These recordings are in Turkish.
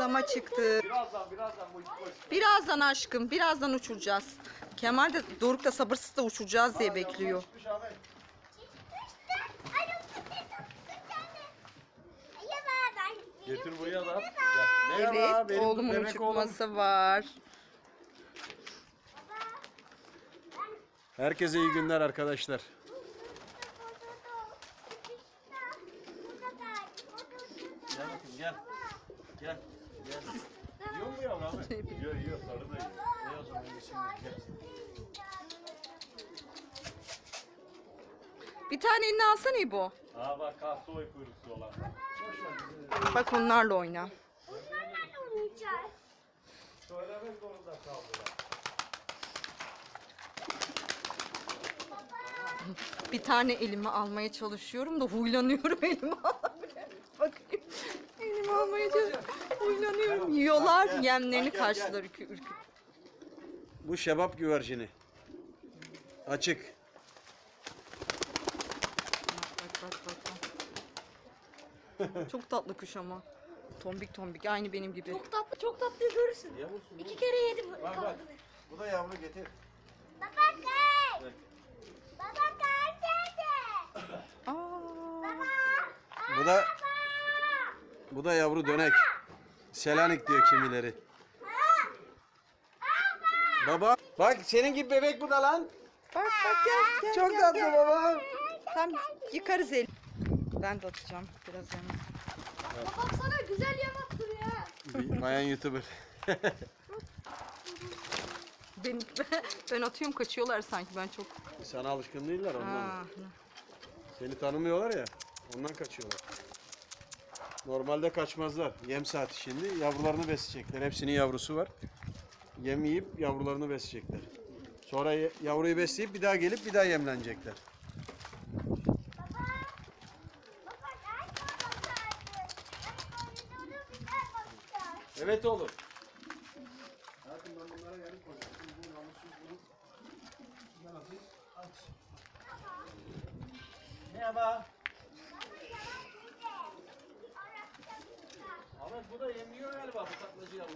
dama çıktı. Birazdan birazdan bu koş. Birazdan aşkım, birazdan uçuracağız. Kemal de Doruk da sabırsızla uçuracağız diye bekliyor. Getir buraya da. Gel. Merhaba, Evet, benim oğlumun bebek oğlum. var. Herkese iyi günler arkadaşlar. Gel bakayım gel. Gel. Yiyor mu yavrum Ahmet? Yiyor yiyor. Sarı da yiyor. Ne yesin? Gel. Bir tane eline alsana İbo. Aa bak kahve oy kuyruklu olan. Bak onlarla oyna. Söylemek zorunda kaldılar. Bir tane elime almaya çalışıyorum da huylanıyorum elime almaya. Bakayım. Elime almaya. Yiyorlar Gel, yemlerini gel, gel, karşılar ürkü ürkü. Bu şebap güvercini. Açık. Bak bak bak bak. Çok tatlı kuş ama. Tombik tombik aynı benim gibi. Çok tatlı çok tatlı görürsün. İki kere yedim. Bak bak. Bu da yavru getir. Aa, Bu da bu da yavru dönek. Selanik diyor kimileri. Baba. Bak senin gibi bebek bu da lan. bak bak gel gel. Çok gel, tatlı gel. baba. Tam yıkarız el. Ben de atacağım biraz yana. Babam sana güzel yem attı ya. Bayan YouTuber. Ben, ben atıyorum kaçıyorlar sanki ben çok. Sana alışkın değiller ondan. Aa, Seni tanımıyorlar ya. Ondan kaçıyorlar. Normalde kaçmazlar. Yem saati şimdi. Yavrularını besleyecekler. Hepsinin yavrusu var. Yem yiyip yavrularını besleyecekler. Sonra yavruyu besleyip bir daha gelip bir daha yemlenecekler. Evet oğlum. Hayatım ben bunlara yarım koyacağım. Şimdi bu namussuz bunu ben atayım. Aç. Merhaba. Ahmet bu da yemiyor galiba bu taklacı yavru.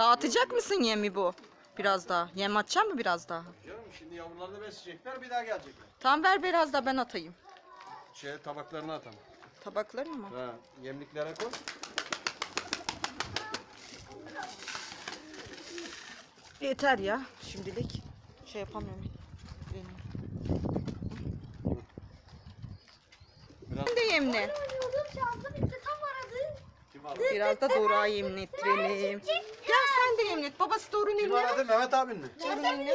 Dağıtacak mısın yemi bu? Biraz daha. Yem atacak mı biraz daha? Canım şimdi yavrularını besleyecekler bir daha gelecekler. Tam ver biraz da ben atayım. Şey tabaklarına atalım. Tabaklarını mı? Ha, yemliklere koy. Yeter ya şimdilik. Şey yapamıyorum. Benim. Biraz Ben de yemle. Oynuyordum şansı bitti tam aradı. kim aradı? Biraz da Doruk'a yemlettirelim. Gel sen de yemlet. Babası Doruk'un Kim eline. aradı? Mehmet abin mi? Doruk'un eline.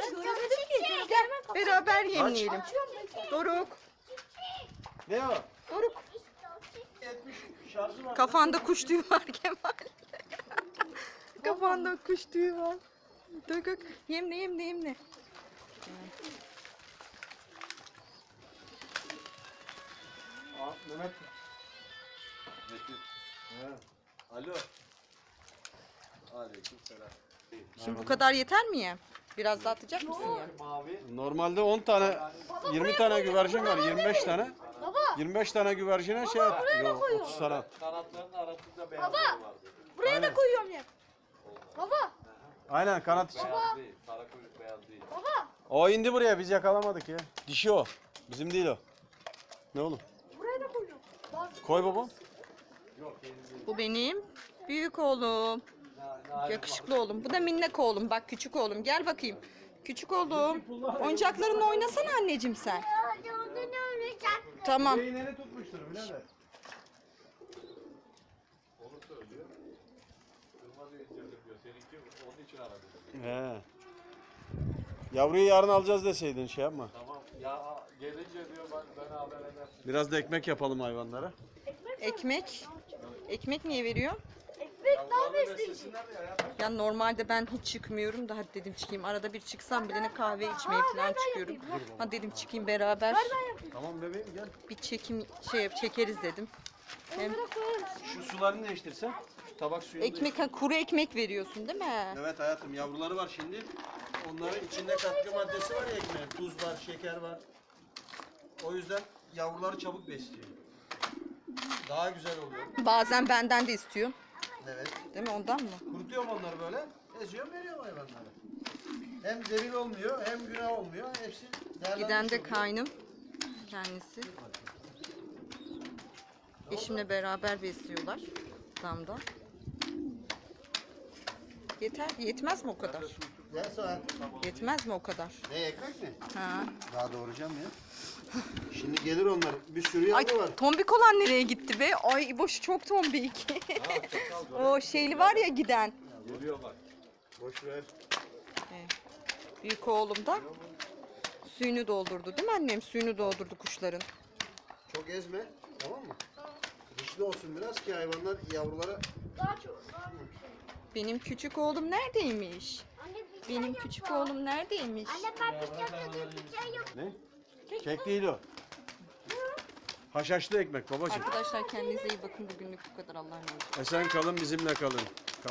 Gel beraber yemleyelim. Doruk. Ne o? Doruk. 70 şarjı var. Kafanda kuş tüyü var Kemal. Kafanda kuş tüyü var. Doruk yemle yemle yemle. Aa, Mehmet. Metin. Ha. Alo. Aleyküm selam. Şimdi bu kadar yeter mi yem? Biraz daha atacak mısın? Mavi. Normalde 10 tane 20 tane güvercin var 25 tane. Baba 25 tane güvercine şey at. Yok 30 tane at. Kanatlarının arasında beyazları Baba. vardı. buraya da koyuyorum yem. Baba Aynen kanat için. Beyaz değil. Kara kuyruk beyaz değil. baba O indi buraya biz yakalamadık ya. Dişi o. Bizim değil o. Ne oğlum? buraya da koyuyorum. Bak Koy baba. Bu benim büyük oğlum. Yakışıklı oğlum. Bu da minnak oğlum. Bak küçük oğlum. Gel bakayım. Küçük oğlum. Oyuncaklarınla oynasana anneciğim sen. Tamam. Beynini tutmuştur birader. He. Yavruyu yarın alacağız deseydin şey yapma. Tamam. Ya gelince diyor ben, ben haber edersin. Biraz da ekmek yapalım hayvanlara. Ekmek. Ekmek niye veriyor? Ekmek daha besleyici. ya. normalde ben hiç çıkmıyorum da hadi dedim çıkayım. Arada bir çıksam bile ne kahve içmeye falan çıkıyorum. Ha dedim çıkayım beraber Tamam bebeğim gel. bir çekim şey yap- çekeriz dedim. Hem Onlara koyarız. Şu sularını değiştirsen. Şu tabak suyunu ekmek ha, kuru ekmek veriyorsun değil mi? Evet hayatım yavruları var şimdi. Onların içinde katkı maddesi var ya ekmeğin. Tuz var, şeker var. O yüzden yavruları çabuk besliyor. Daha güzel oluyor. Bazen benden de istiyor. Evet. Değil mi ondan mı? Kurutuyorum onları böyle. Eziyorum veriyorum hayvanlara. Hem zelil olmuyor hem günah olmuyor. Hepsi değerlenmiş Giden de oluyor. kaynım kendisi. Eşimle beraber besliyorlar damda. Yeter, yetmez mi o kadar? Gel Suat. Yetmez mi o kadar? Ne ekmek mi? Ha. Daha doğuracağım ya. Şimdi gelir onlar. Bir sürü Ay yavru var. tombik olan nereye gitti be? Ay boşu çok tombik. o şeyli var ya giden. Geliyor bak. Boş ver. Büyük oğlum da suyunu doldurdu değil mi annem? Suyunu doldurdu kuşların. Çok ezme. Tamam mı? Dişli olsun biraz ki hayvanlar yavrulara Daha çok. Daha çok. Benim küçük oğlum neredeymiş? Benim küçük oğlum neredeymiş? Anne ben şey bir şey yok. Ne? Kek değil o. Haşhaşlı ekmek babacığım. Arkadaşlar kendinize iyi bakın. Bugünlük bu kadar. Allah'a emanet. Esen kalın bizimle kalın.